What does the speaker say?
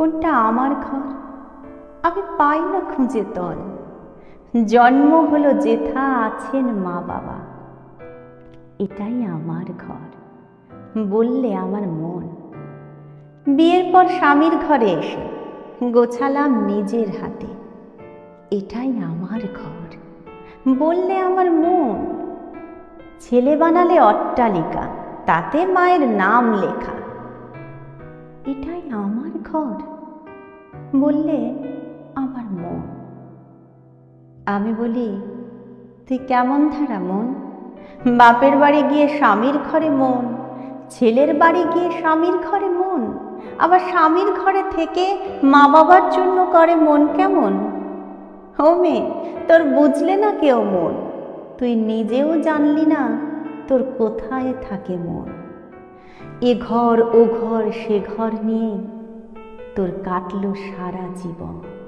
কোনটা আমার ঘর? আমি পাই না খুঁজে তল। জন্ম হলো যেথা আছেন মা বাবা। এটাই আমার ঘর, বললে আমার মন। বিয়ের পর স্বামীর ঘরে এসে গোছালাম নিজের হাতে। এটাই আমার ঘর, বললে আমার মন। ছেলে বানালে অট্টালিকা, তাতে মায়ের নাম লেখা। এটাই আমার ঘর। বললে, আমার মন। আমি বলি, তুই কেমন ধারা মন? বাপের বাড়ি গিয়ে স্বামীর ঘরে মন, ছেলের বাড়ি গিয়ে স্বামীর ঘরে মন, আবার স্বামীর ঘরে থেকে মা বাবার জন্য করে মন কেমন? ও মেয়ে, তোর বুঝলে না কেউ মন? তুই নিজেও জানলি না তোর কোথায় থাকে মন? এ ঘর ও ঘর সে ঘর নিয়ে তোর কাটল সারা জীবন।